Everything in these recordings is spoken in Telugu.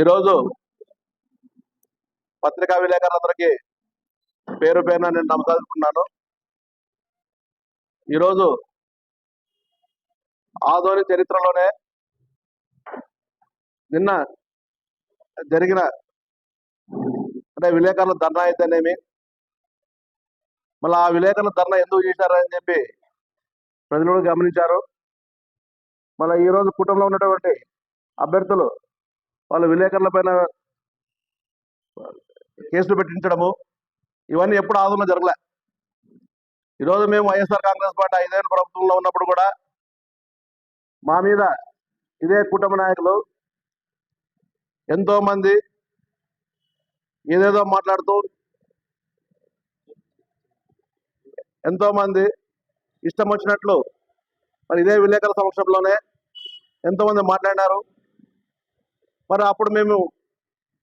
ఈరోజు పత్రికా విలేకరులందరికీ పేరు పేరున నేను నమస్కరిస్తున్నాను. ఈరోజు ఆధోని చరిత్రలోనే నిన్న జరిగిన అంటే విలేకరుల ధర్నా అయితేనేమి? మళ్ళీ ఆ విలేకరుల ధర్నా ఎందుకు చేశారని చెప్పి ప్రజలు గమనించారు. మళ్ళీ ఈరోజు కుటుంబంలో ఉన్నటువంటి అభ్యర్థులు వాళ్ళ విలేకరుల పైన కేసులు పెట్టించడము ఇవన్నీ ఎప్పుడు ఆదంలో జరగలే. ఈరోజు మేము వైఎస్ఆర్ కాంగ్రెస్ పార్టీ ఐదేళ్ళ ప్రభుత్వంలో ఉన్నప్పుడు కూడా మా మీద ఇదే కుటుంబ నాయకులు ఎంతోమంది ఏదేదో మాట్లాడుతూ ఎంతోమంది ఇష్టం వచ్చినట్లు మరి ఇదే విలేకరుల సమక్షంలోనే ఎంతోమంది మాట్లాడినారు. మరి అప్పుడు మేము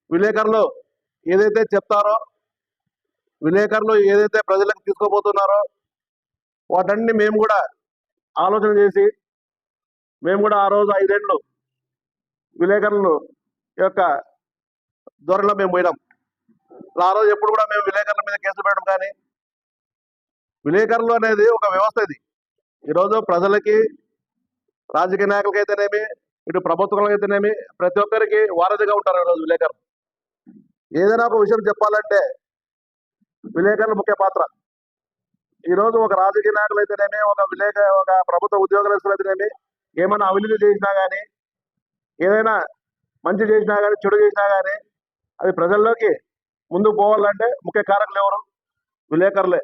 విలేకరులు ఏదైతే చెప్తారో విలేకరులు ఏదైతే ప్రజలకు తీసుకోబోతున్నారో వాటన్ని మేము కూడా ఆలోచన చేసి మేము కూడా ఆ రోజు ఐదేళ్ళు విలేకరులు యొక్క ధోరణిలో మేము పోయినాం. ఆ రోజు ఎప్పుడు కూడా మేము విలేకరుల మీద కేసులు పెట్టడం కానీ విలేకరులు అనేది ఒక వ్యవస్థ ఇది. ఈరోజు ప్రజలకి రాజకీయ నాయకులకి అయితేనేమి ఇటు ప్రభుత్వంలో అయితేనేమి ప్రతి ఒక్కరికి వారధిగా ఉంటారు ఈరోజు విలేకరులు ఏదైనా ఒక విషయం చెప్పాలంటే విలేకరులు ముఖ్య పాత్ర. ఈరోజు ఒక రాజకీయ నాయకులు అయితేనేమి ఒక విలేక ఒక ప్రభుత్వ ఉద్యోగస్తులు అయితేనేమి ఏమైనా అవినీతి చేసినా కానీ ఏదైనా మంచి చేసినా కానీ చెడు చేసినా కానీ అది ప్రజల్లోకి ముందుకు పోవాలంటే ముఖ్య కారకులు ఎవరు? విలేకరులే.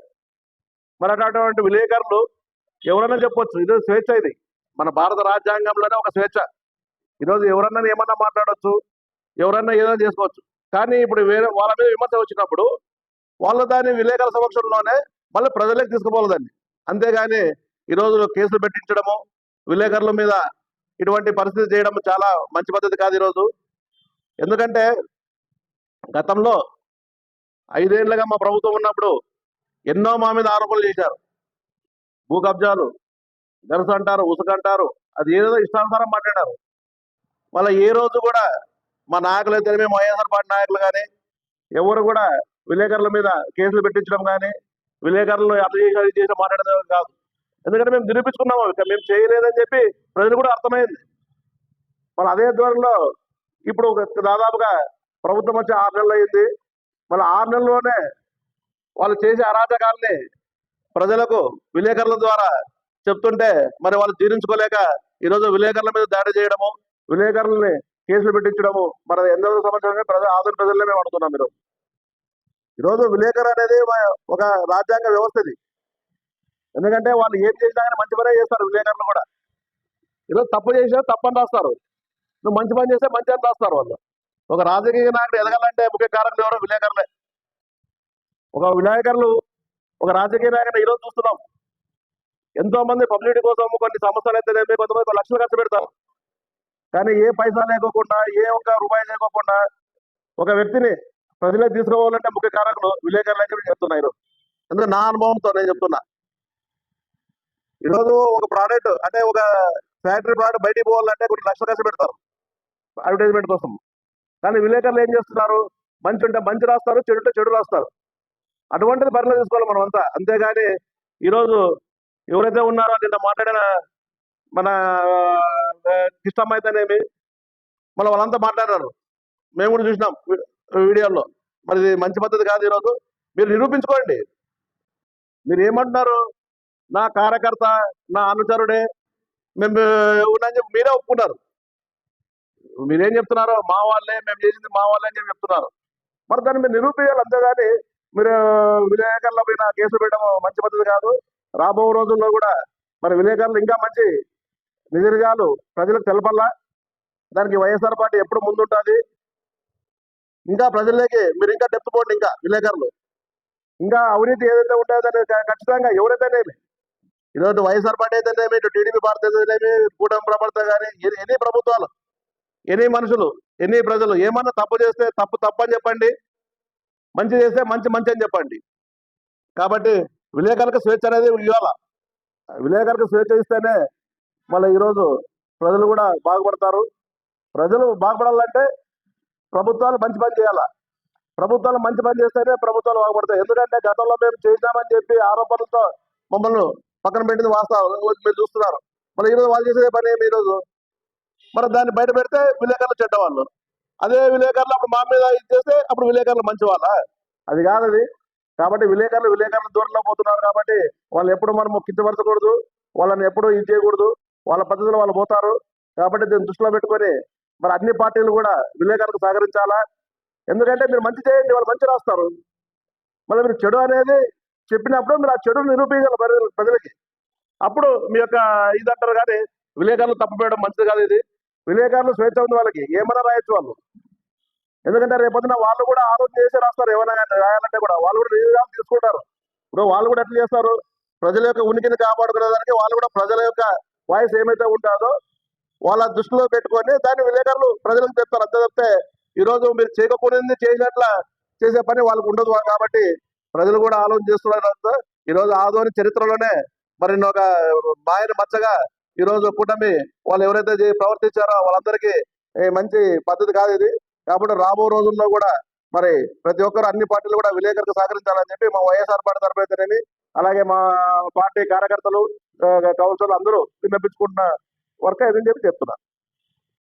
మరి అటువంటి విలేకరులు ఎవరైనా చెప్పొచ్చు. ఇది స్వేచ్ఛ ఇది. మన భారత రాజ్యాంగంలోనే ఒక స్వేచ్ఛ. ఈరోజు ఎవరన్నా ఏమన్నా మాట్లాడవచ్చు ఎవరన్నా ఏదైనా చేసుకోవచ్చు. కానీ ఇప్పుడు వేరే వాళ్ళ మీద విమర్శ వచ్చినప్పుడు వాళ్ళు దాన్ని విలేకరుల సమక్షంలోనే మళ్ళీ ప్రజలకు తీసుకుపోవాలి అంతేగాని ఈరోజు కేసులు పెట్టించడము విలేకరుల మీద ఇటువంటి పరిస్థితి చేయడం చాలా మంచి పద్ధతి కాదు ఈరోజు. ఎందుకంటే గతంలో ఐదేళ్ళుగా మా ప్రభుత్వం ఉన్నప్పుడు ఎన్నో మా మీద ఆరోపణలు చేశారు. భూ కబ్జాలు గరస అంటారు ఉసుక అంటారు అది ఏదో ఇష్టానుసారం మాట్లాడారు. మళ్ళీ ఏ రోజు కూడా మా నాయకులు అయితే మేము వైఎస్ఆర్ పార్టీ నాయకులు కానీ ఎవరు కూడా విలేకరుల మీద కేసులు పెట్టించడం కానీ విలేకరులు అట్లా చేసి ఇది చేసి మాట్లాడడం కాదు. ఎందుకంటే మేము నిరూపించుకున్నాము ఇక మేము చేయలేదని చెప్పి ప్రజలు కూడా అర్థమైంది. మళ్ళీ అదే ధోరణిలో ఇప్పుడు ఒక దాదాపుగా ప్రభుత్వం వచ్చి ఆరు నెలలు అయింది. మళ్ళీ ఆరు నెలల్లోనే వాళ్ళు చేసే అరాచకాల్ని ప్రజలకు విలేకరుల ద్వారా చెప్తుంటే మరి వాళ్ళు జీర్ణించుకోలేక ఈరోజు విలేకరుల మీద దాడి చేయడము విలేకరులని కేసులు పెట్టించడము. మన ఎన్నో సంవత్సరాలుగా ప్రజ ఆధునిక ప్రజలనే మేము అడుగుతున్నాం ఈరోజు. ఈరోజు విలేకరు అనేది ఒక రాజ్యాంగ వ్యవస్థ ఇది ఎందుకంటే వాళ్ళు ఏం చేసినా కానీ మంచి పనే చేస్తారు విలేకరులు కూడా. ఈరోజు తప్పు చేసినా తప్పని రాస్తారు. నువ్వు మంచి పని చేస్తే మంచి అని రాస్తారు వాళ్ళు. ఒక రాజకీయ నాయకుడు ఎదగాలంటే ముఖ్య కారణం ఎవరు? విలేకరులే ఒక విలేకరులు ఒక రాజకీయ నాయకుడు ఈరోజు చూస్తున్నాం. ఎంతో మంది పబ్లిసిటీ కోసం కొన్ని సంస్థలు అయితే కొంతమంది లక్షలు ఖర్చు పెడతారు. కానీ ఏ పైసా లేకోకుండా ఏ ఒక్క రూపాయి లేకోకుండా ఒక వ్యక్తిని ప్రజలకు తీసుకోవాలంటే ముఖ్య కారకులు విలేకరులు అని చెప్తున్నా ఈరోజు ఎందుకంటే నా అనుభవంతో నేను చెప్తున్నా. ఈరోజు ఒక ప్రోడక్ట్ అంటే ఒక ఫ్యాక్టరీ ప్రోడక్ట్ బయటికి పోవాలంటే కొన్ని లక్షలు ఖర్చు పెడతారు అడ్వర్టైజ్మెంట్ కోసం. కానీ విలేకరులు ఏం చేస్తున్నారు? మంచి ఉంటే మంచి రాస్తారు చెడు ఉంటే చెడు రాస్తారు. అటువంటిది పరిలో తీసుకోవాలి మనం అంతా. అంతేగాని ఈరోజు ఎవరైతే ఉన్నారో నిన్న మాట్లాడిన మన కిష్టమ్మ అయితేనేమి? మళ్ళీ వాళ్ళంతా మాట్లాడారు మేము కూడా చూసినాం వీడియోలో మరి ఇది మంచి పద్ధతి కాదు ఈరోజు. మీరు నిరూపించుకోండి. మీరు ఏమంటున్నారు? నా కార్యకర్త నా అనుచరుడే మేము ఉన్నాయని చెప్పి మీరే ఒప్పుకున్నారు. మీరేం చెప్తున్నారు? మా వాళ్ళే మేము చేసింది మా వాళ్ళే అని చెప్పి చెప్తున్నారు. మరి దాన్ని మీరు నిరూపించాలి అంతేగాని మీరు విలేకరుల పైన కేసులు పెట్టడం మంచి పద్ధతి కాదు. రాబో రోజుల్లో కూడా మరి విలేకరులు ఇంకా మంచి నిజనిజాలు ప్రజలకు తెలపల్లా. దానికి వైఎస్ఆర్ పార్టీ ఎప్పుడు ముందుంటుంది? ఇంకా ప్రజల్లోకి మీరు ఇంకా డెప్త్ పోండి ఇంకా విలేకరులు. ఇంకా అవినీతి ఏదైతే ఉంటుందో దాన్ని ఖచ్చితంగా ఎవరైతేనేమి ఇటువంటి వైఎస్ఆర్ పార్టీ అయితేనేమి ఇటు టీడీపీ పార్టీ అయితేనేమి కూటమి ప్రభుత్వం కానీ ఎన్ని- ప్రభుత్వాలు ఎన్ని మనుషులు ఎన్ని ప్రజలు ఏమన్నా తప్పు చేస్తే తప్పు తప్పు అని చెప్పండి. మంచి చేస్తే మంచి మంచి అని చెప్పండి. కాబట్టి విలేకరులకు స్వేచ్ఛ అనేది ఇవ్వాల. విలేకరులకు స్వేచ్ఛ ఇస్తేనే మళ్ళీ ఈరోజు ప్రజలు కూడా బాగుపడతారు. ప్రజలు బాగుపడాలంటే ప్రభుత్వాలు మంచి పని చేయాలా. ప్రభుత్వాలు మంచి పని చేస్తేనే ప్రభుత్వాలు బాగుపడతాయి. ఎందుకంటే గతంలో మేము చేసినామని చెప్పి ఆరోపణలతో మమ్మల్ని పక్కన పెట్టింది వాస్తవం మీరు చూస్తున్నారు. మరి ఈరోజు వాళ్ళు చేసే పని ఏమి ఈరోజు? మరి దాన్ని బయట పెడితే విలేకరులు చెడ్డవాళ్ళు. అదే విలేకరులు అప్పుడు మా మీద ఇది చేస్తే అప్పుడు విలేకరులు మంచి వాళ్ళ అది కాదు అది. కాబట్టి విలేకరులు విలేకరుల దూరంలో పోతున్నారు కాబట్టి వాళ్ళు ఎప్పుడు మనము కించపరచకూడదు. వాళ్ళని ఎప్పుడు ఇది చేయకూడదు. వాళ్ళ పద్ధతిలో వాళ్ళు పోతారు. కాబట్టి దీన్ని దృష్టిలో పెట్టుకొని మరి అన్ని పార్టీలు కూడా విలేకరులకు సహకరించాలా? ఎందుకంటే మీరు మంచి చేయండి వాళ్ళు మంచి రాస్తారు. మళ్ళీ మీరు చెడు అనేది చెప్పినప్పుడు మీరు ఆ చెడును నిరూపించాలి ప్రజలు ప్రజలకి. అప్పుడు మీ యొక్క ఇది అంటారు కానీ విలేకరులు తప్పుపోయడం మంచిది కాదు ఇది. విలేకరులు స్వేచ్ఛ ఉంది వాళ్ళకి ఏమైనా రాయొచ్చు వాళ్ళు. ఎందుకంటే రేపొద్దున వాళ్ళు కూడా ఆలోచన చేసి రాస్తారు ఏమైనా రాయాలంటే కూడా. వాళ్ళు కూడా నిర్ణయాలు తీసుకుంటారు. ఇప్పుడు వాళ్ళు కూడా ఎట్లా చేస్తారు? ప్రజల యొక్క ఉనికిని కాపాడుకునేదానికి వాళ్ళు కూడా ప్రజల యొక్క వాయిస్ ఏమైతే ఉంటుందో వాళ్ళ దృష్టిలో పెట్టుకొని దాన్ని విలేకరులు ప్రజలకు చెప్తారు. అంతే చెప్తే ఈ రోజు మీరు చేయకపోయింది చేసినట్ల చేసే పని వాళ్ళకు ఉండదు కాబట్టి ప్రజలు కూడా ఆలోచన చేస్తున్నారు ఈరోజు ఈ రోజు ఆదోని చరిత్రలోనే మరి ఒక మాయని మచ్చగా ఈ రోజు కూటమి వాళ్ళు ఎవరైతే ప్రవర్తించారో వాళ్ళందరికీ మంచి పద్ధతి కాదు ఇది. కాబట్టి రాబో రోజుల్లో కూడా మరి ప్రతి ఒక్కరు అన్ని పార్టీలు కూడా విలేకరులకు సహకరించాలని చెప్పి మా వైఎస్ఆర్ పార్టీ తరపు అయితేనేమి అలాగే మా పార్టీ కార్యకర్తలు కౌన్సిల్ అందరూ విన్నపించుకుంటున్న వర్క్ ఇదని చెప్పి చెప్తున్నా.